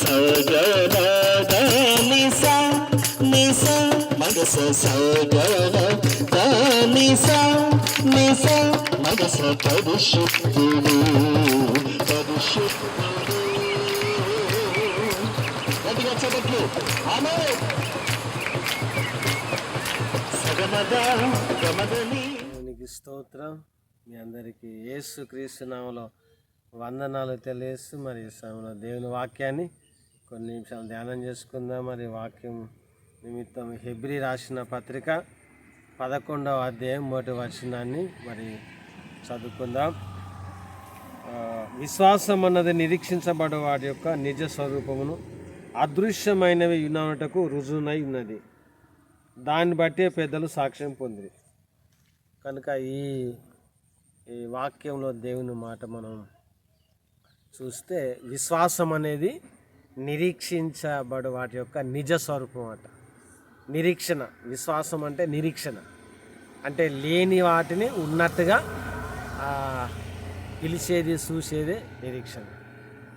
సగద నిస నిస మగస సగద నిస నిస మగస పరిశుద్ధుడు పరిశుద్ధుడు గట్టిగా ఆమె సగమద గమదని దేవునికి స్తోత్రం. మీ అందరికీ యేసు క్రీస్తు నామలో వందనాలు తెలియస్తూ మరి సమయంలో దేవుని వాక్యాన్ని కొన్ని నిమిషాలు ధ్యానం చేసుకుందాం. మరి వాక్యం నిమిత్తం హెబ్రి రాసిన పత్రిక పదకొండవ అధ్యాయం మొదటి వచనాన్ని మరి చదువుకుందాం. విశ్వాసం అన్నది నిరీక్షించబడే వాటి యొక్క నిజ స్వరూపమును అదృశ్యమైనవి యునటకు రుజువునై ఉన్నది. దాన్ని బట్టే పెద్దలు సాక్ష్యం పొందిరి. కనుక ఈ ఈ వాక్యంలో దేవుని మాట మనం చూస్తే విశ్వాసం అనేది నిరీక్షించబడు వాటి యొక్క నిజ స్వరూపం అట. నిరీక్షణ విశ్వాసం అంటే నిరీక్షణ. అంటే లేని వాటిని ఉన్నట్టుగా పిలిచేది చూసేదే నిరీక్షణ.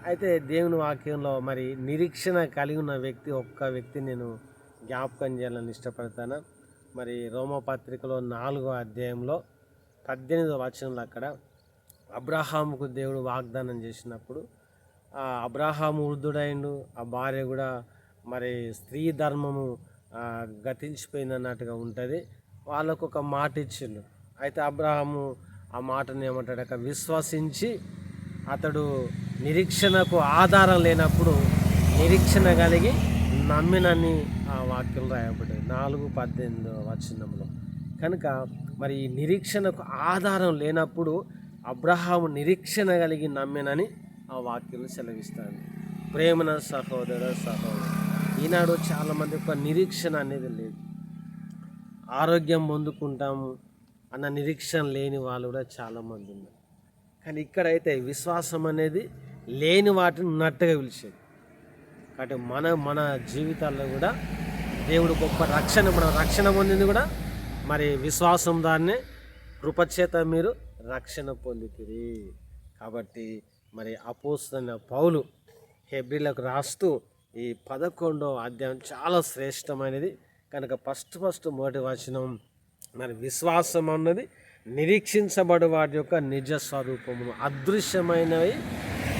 అయితే దేవుని వాక్యంలో మరి నిరీక్షణ కలిగి ఉన్న వ్యక్తి ఒక్క వ్యక్తి నేను జ్ఞాపకం చేయాలని ఇష్టపడతాను. మరి రోమపత్రికలో నాలుగో అధ్యాయంలో పద్దెనిమిదో వచనంలో అక్కడ అబ్రహాముకు దేవుడు వాగ్దానం చేసినప్పుడు అబ్రహాము వృద్ధుడైండు. ఆ భార్య కూడా మరి స్త్రీ ధర్మము గతించిపోయింది అన్నట్టుగా ఉంటుంది. వాళ్ళకు ఒక మాట ఇచ్చిండు. అయితే అబ్రాహాము ఆ మాటను ఏమంటాడు? విశ్వసించి అతడు నిరీక్షణకు ఆధారం లేనప్పుడు నిరీక్షణ కలిగి నమ్మినని ఆ వాక్యం రాయబడ్డది నాలుగు పద్దెనిమిది వచనంలో. కనుక మరి ఈ నిరీక్షణకు ఆధారం లేనప్పుడు అబ్రహాము నిరీక్షణ కలిగి నమ్మినని ఆ వాక్యం సెలవిస్తాను. ప్రేమన సహోదర సహోదరు. ఈనాడు చాలామంది ఒక నిరీక్షణ అనేది లేదు. ఆరోగ్యం పొందుకుంటాము అన్న నిరీక్షణ లేని వాళ్ళు కూడా చాలామంది ఉన్నారు. కానీ ఇక్కడైతే విశ్వాసం అనేది లేని వాటిని ఉన్నట్టుగా పిలిచేది. కాబట్టి మన మన జీవితాల్లో కూడా దేవుడు గొప్ప రక్షణ మన రక్షణ పొందింది కూడా మరి విశ్వాసం దాన్నే కృపచేత మీరు రక్షణ పొందితిరి. కాబట్టి మరి అపోస్తున్న పౌలు హెబ్రిలకు రాస్తూ ఈ పదకొండో అధ్యాయం చాలా శ్రేష్టమైనది. కనుక ఫస్ట్ ఫస్ట్ మొదటి వచనం మరి విశ్వాసం అన్నది నిరీక్షించబడి వాటి యొక్క నిజ స్వరూపమును అదృశ్యమైనవి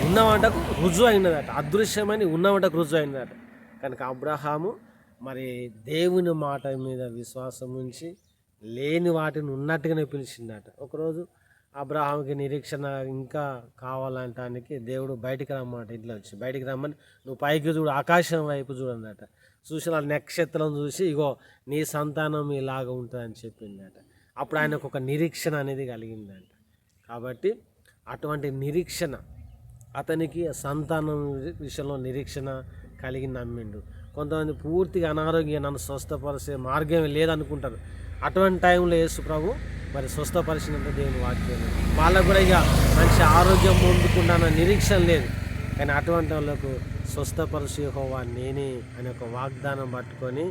ఉన్నవాటకు రుజువు అయినదట. అదృశ్యమని ఉన్నవాటకు రుజువు అయినదట. కనుక అబ్రహాము మరి దేవుని మాట మీద విశ్వాసం ఉంచి లేని వాటిని ఉన్నట్టుగానే పిలిచిందట. ఒకరోజు అబ్రహాంకి నిరీక్షణ ఇంకా కావాలంటానికి దేవుడు బయటికి రమ్మాట ఇంట్లో వచ్చి. బయటికి రమ్మని నువ్వు పైకి చూడు ఆకాశం వైపు చూడన్నట చూసిన నక్షత్రం చూసి ఇగో నీ సంతానం ఇలాగా ఉంటుందని చెప్పిందట. అప్పుడు ఆయనకు ఒక నిరీక్షణ అనేది కలిగిందంట. కాబట్టి అటువంటి నిరీక్షణ అతనికి సంతానం విషయంలో నిరీక్షణ కలిగి నమ్మిండు. కొంతమంది పూర్తిగా అనారోగ్యం నన్ను స్వస్థపరిచే మార్గం లేదనుకుంటారు. అటువంటి టైంలో యేసు ప్రభు మరి స్వస్థపరిచినంత దేవుని వాక్యం వాళ్ళకు కూడా ఇక మంచి ఆరోగ్యం పొందుకుంటాన నిరీక్షణ లేదు. కానీ అటువంటి వాళ్ళకు స్వస్థపరిచే హోవా నేనే అనే ఒక వాగ్దానం పట్టుకొని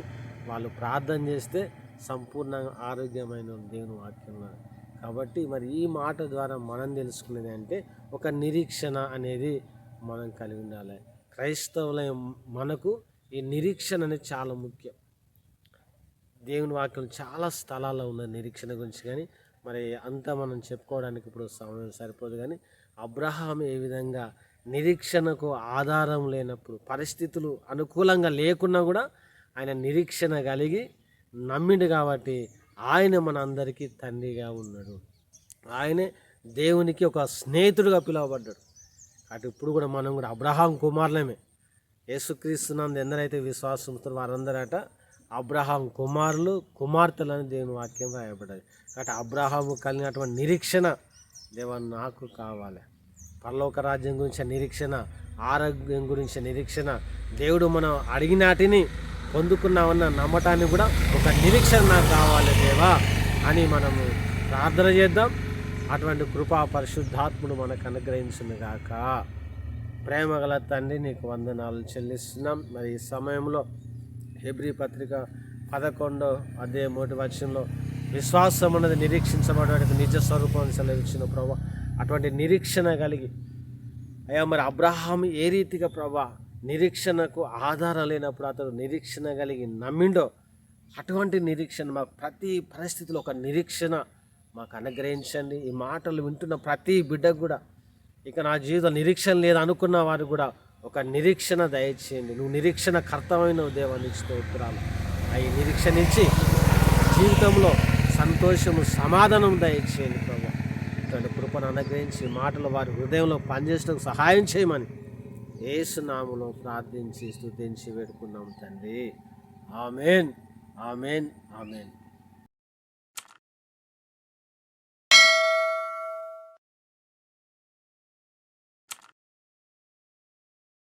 వాళ్ళు ప్రార్థన చేస్తే సంపూర్ణంగా ఆరోగ్యమైన దేవుని వాక్యంలో కాబట్టి మరి ఈ మాట ద్వారా మనం తెలుసుకునేది అంటే ఒక నిరీక్షణ అనేది మనం కలిగి ఉండాలి. క్రైస్తవుల మనకు ఈ నిరీక్షణ అనేది చాలా ముఖ్యం. దేవుని వాక్యం చాలా స్థలాల్లో ఉన్న నిరీక్షణ గురించి కానీ మరి అంతా మనం చెప్పుకోవడానికి ఇప్పుడు సమయం సరిపోదు కానీ అబ్రహాం ఏ విధంగా నిరీక్షణకు ఆధారం లేనప్పుడు పరిస్థితులు అనుకూలంగా లేకున్నా కూడా ఆయన నిరీక్షణ కలిగి నమ్మిండు కాబట్టి ఆయన మన అందరికీ తండ్రిగా ఉన్నాడు. ఆయనే దేవునికి ఒక స్నేహితుడుగా పిలువబడ్డాడు. అటు ఇప్పుడు కూడా మనం కూడా అబ్రహాం కుమారులమే. యేసుక్రీస్తునందు ఎందరైతే విశ్వాసం వారందరూ వారందరట అబ్రహాం కుమారులు కుమార్తెలని దేవుని వాక్యం రాయబడ్డది. కాబట్టి అబ్రహాము కలిగినటువంటి నిరీక్షణ దేవా నాకు కావాలి. పరలోక రాజ్యం గురించి నిరీక్షణ ఆరోగ్యం గురించి నిరీక్షణ దేవుడు మనం అడిగినాటిని పొందుకున్నామన్న నమ్మటాన్ని కూడా ఒక నిరీక్షణ నాకు కావాలి దేవా అని మనము ప్రార్థన చేద్దాం. అటువంటి కృపా పరిశుద్ధాత్ముడు మనకు అనుగ్రహించింది గాక. ప్రేమ గల తండ్రి నీకు వందనాలు చెల్లిస్తున్నాం. మరి ఈ సమయంలో హెబ్రి పత్రిక పదకొండో అదే మొదటి వచనంలో విశ్వాసం అన్నది నిరీక్షించబడేటువంటి నిజ స్వరూపాన్ని సెలవిచ్చిన ప్రభా అటువంటి నిరీక్షణ కలిగి అయ్యా మరి అబ్రహాం ఏ రీతిగా ప్రభా నిరీక్షణకు ఆధారం లేనప్పుడు అతడు నిరీక్షణ కలిగి నమ్మిండో? అటువంటి నిరీక్షణ మాకు ప్రతి పరిస్థితిలో ఒక నిరీక్షణ మాకు అనుగ్రహించండి. ఈ మాటలు వింటున్న ప్రతి బిడ్డకు కూడా ఇక నా జీవితం నిరీక్షణ లేదు అనుకున్న వారు కూడా ఒక నిరీక్షణ దయచేయండి. నువ్వు నిరీక్షణ కర్తమైన దేవానికి స్తోత్రాలు. అవి ఈ నిరీక్షణ ఇచ్చి జీవితంలో సంతోషము సమాధానం దయచేయండి ప్రభు. ఇటువంటి కృపను అనుగ్రహించి మాటలు వారి హృదయంలో పనిచేసడానికి సహాయం చేయమని ఏసునాములో ప్రార్థించి స్థుతించి వేడుకున్నాం తండ్రి. ఆమెన్. ఆమెన్. ఆమెన్.